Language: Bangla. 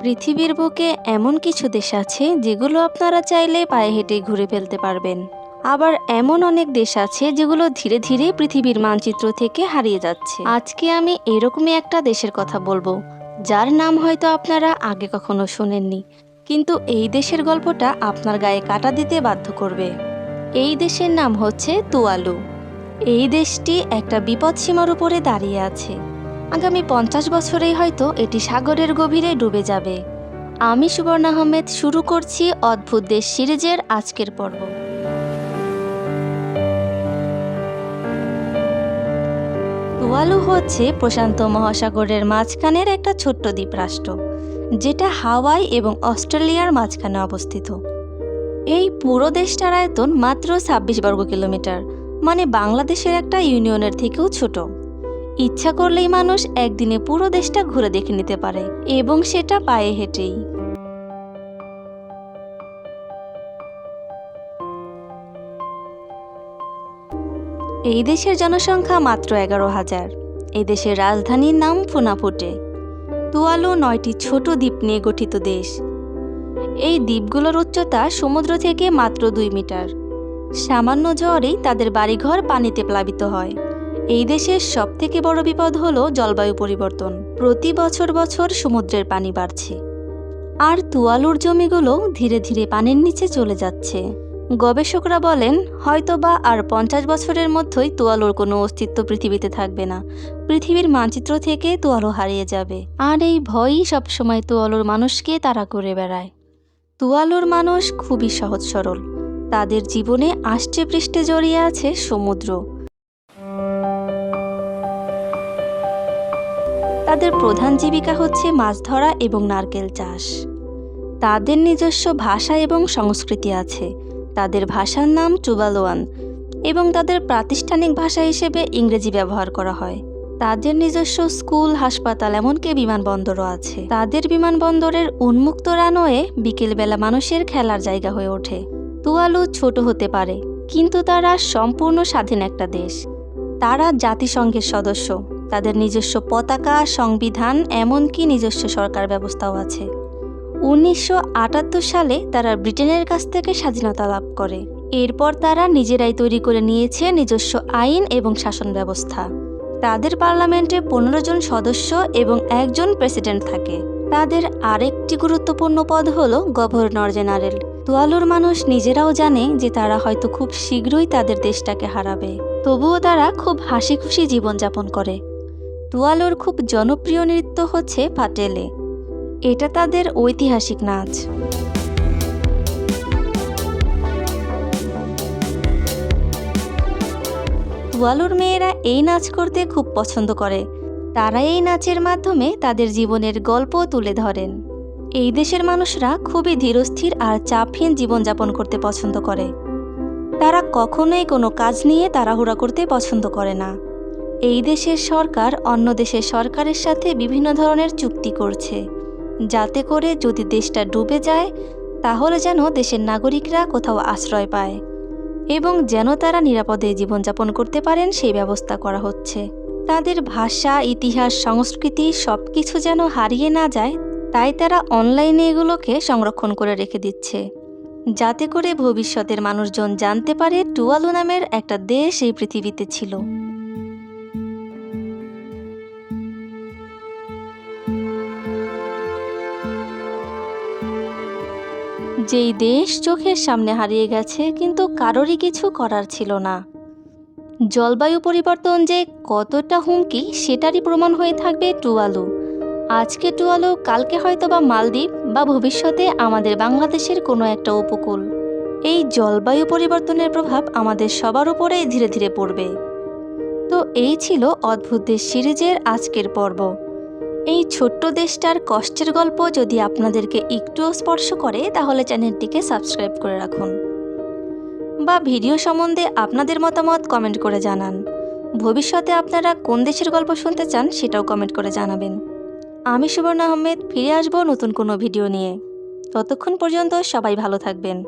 পৃথিবীর বুকে এমন কিছু দেশ আছে যেগুলো আপনারা চাইলে পায়ে হেঁটে ঘুরে ফেলতে পারবেন। আবার এমন অনেক দেশ আছে যেগুলো ধীরে ধীরে পৃথিবীর মানচিত্র থেকে হারিয়ে যাচ্ছে। আজকে আমি এরকমই একটা দেশের কথা বলব, যার নাম হয়তো আপনারা আগে কখনো শোনেননি, কিন্তু এই দেশের গল্পটা আপনার গায়ে কাটা দিতে বাধ্য করবে। এই দেশের নাম হচ্ছে তুয়ালু। এই দেশটি একটা বিপদসীমার উপরে দাঁড়িয়ে আছে। আগামী পঞ্চাশ বছরেই হয়তো এটি সাগরের গভীরে ডুবে যাবে। আমি সুবর্ণ আহমেদ, শুরু করছি অদ্ভুত দেশ সিরিজের আজকের পর্ব। তুয়ালু হচ্ছে প্রশান্ত মহাসাগরের মাঝখানের একটা ছোট্ট দ্বীপরাষ্ট্র, যেটা হাওয়াই এবং অস্ট্রেলিয়ার মাঝখানে অবস্থিত। এই পুরো দেশটার আয়তন মাত্র ছাব্বিশ বর্গ কিলোমিটার মানে বাংলাদেশের একটা ইউনিয়নের থেকেও ছোট। ইচ্ছা করলেই মানুষ একদিনে পুরো দেশটা ঘুরে দেখে নিতে পারে এবং সেটা পায়ে হেঁটেই। এই দেশের জনসংখ্যা মাত্র এগারো হাজার। এই দেশের রাজধানীর নাম ফুনাফুটে। তুয়ালু নয়টি ছোট দ্বীপ নিয়ে গঠিত দেশ। এই দ্বীপগুলোর উচ্চতা সমুদ্র থেকে মাত্র দুই মিটার। সামান্য ঝড়েই তাদের বাড়িঘর পানিতে প্লাবিত হয়। এই দেশের সবথেকে বড় বিপদ হলো জলবায়ু পরিবর্তন। প্রতি বছর বছর সমুদ্রের পানি বাড়ছে। আর তুয়ালুর জমিগুলো ধীরে ধীরে পানির নিচে চলে যাচ্ছে। গবেষকরা বলেন, হয়তোবা আর পঞ্চাশ বছরের মধ্যেই তোয়ালোর কোনো অস্তিত্ব পৃথিবীতে থাকবে না। পৃথিবীর মানচিত্র থেকে তোয়ালো হারিয়ে যাবে। আর এই ভয়ই সবসময় তোয়ালোর মানুষকে তারা করে বেড়ায়। তুয়ালোর মানুষ খুবই সহজ সরল। তাদের জীবনে আষ্টে পৃষ্ঠে জড়িয়ে আছে সমুদ্র। তাদের প্রধান জীবিকা হচ্ছে মাছ ধরা এবং নারকেল চাষ। তাদের নিজস্ব ভাষা এবং সংস্কৃতি আছে। তাদের ভাষার নাম চুবালোয়ান এবং তাদের প্রাতিষ্ঠানিক ভাষা হিসেবে ইংরেজি ব্যবহার করা হয়। তাদের নিজস্ব স্কুল, হাসপাতাল এমনকি বিমানবন্দরও আছে। তাদের বিমানবন্দরের উন্মুক্ত রানওয়ে বিকেলবেলা মানুষের খেলার জায়গা হয়ে ওঠে। তুয়ালু ছোট হতে পারে, কিন্তু তারা সম্পূর্ণ স্বাধীন একটা দেশ। তারা জাতিসংঘের সদস্য। তাদের নিজস্ব পতাকা, সংবিধান, এমনকি নিজস্ব সরকার ব্যবস্থাও আছে। উনিশশো আটাত্তর সালে তারা ব্রিটেনের কাছ থেকে স্বাধীনতা লাভ করে। এরপর তারা নিজেরাই তৈরি করে নিয়েছে নিজস্ব আইন এবং শাসন ব্যবস্থা। তাদের পার্লামেন্টে পনেরো জন সদস্য এবং একজন প্রেসিডেন্ট থাকে। তাদের আরেকটি গুরুত্বপূর্ণ পদ হল গভর্নর জেনারেল। তোয়ালুর মানুষ নিজেরাও জানে যে তারা হয়তো খুব শীঘ্রই তাদের দেশটাকে হারাবে। তবুও তারা খুব হাসি খুশি জীবনযাপন করে। তুয়ালুর খুব জনপ্রিয় নৃত্য হচ্ছে পাটেলে। এটা তাদের ঐতিহাসিক নাচ। তুয়ালুর মেয়েরা এই নাচ করতে খুব পছন্দ করে। তারা এই নাচের মাধ্যমে তাদের জীবনের গল্প তুলে ধরেন। এই দেশের মানুষরা খুবই ধীরস্থির আর চাপহীন জীবনযাপন করতে পছন্দ করে। তারা কখনোই কোনো কাজ নিয়ে তাড়াহুড়া করতে পছন্দ করে না। এই দেশের সরকার অন্য দেশের সরকারের সাথে বিভিন্ন ধরনের চুক্তি করছে। যাতে করে যদি দেশটা ডুবে যায়, তাহলে যেন দেশের নাগরিকরা কোথাও আশ্রয় পায় এবং যেন তারা নিরাপদে জীবনযাপন করতে পারেন সেই ব্যবস্থা করা হচ্ছে। তাদের ভাষা, ইতিহাস, সংস্কৃতি সব কিছু যেন হারিয়ে না যায়, তাই তারা অনলাইনে এগুলোকে সংরক্ষণ করে রেখে দিচ্ছে। যাতে করে ভবিষ্যতের মানুষজন জানতে পারে টুয়ালু নামের একটা দেশ এই পৃথিবীতে ছিল। যেই দেশ চোখের সামনে হারিয়ে গেছে, কিন্তু কারোরই কিছু করার ছিল না। জলবায়ু পরিবর্তন যে কতটা হুমকি, সেটারই প্রমাণ হয়ে থাকবে টুয়ালু। আজকে টুয়ালু, কালকে হয়তো বা মালদ্বীপ বা ভবিষ্যতে আমাদের বাংলাদেশের কোনো একটা উপকূল। এই জলবায়ু পরিবর্তনের প্রভাব আমাদের সবার উপরেই ধীরে ধীরে পড়বে। তো এই ছিল অদ্ভুত সিরিজের আজকের পর্ব। এই ছোট্ট দেশটার কষ্টের গল্প যদি আপনাদেরকে একটুও স্পর্শ করে, তাহলে চ্যানেলটিকে সাবস্ক্রাইব করে রাখুন। বা ভিডিও সম্বন্ধে আপনাদের মতামত কমেন্ট করে জানান। ভবিষ্যতে আপনারা কোন দেশের গল্প শুনতে চান, সেটাও কমেন্ট করে জানাবেন। আমি সুবর্ণ আহমেদ, ফিরে আসব নতুন কোনো ভিডিও নিয়ে। ততক্ষণ পর্যন্ত সবাই ভালো থাকবেন।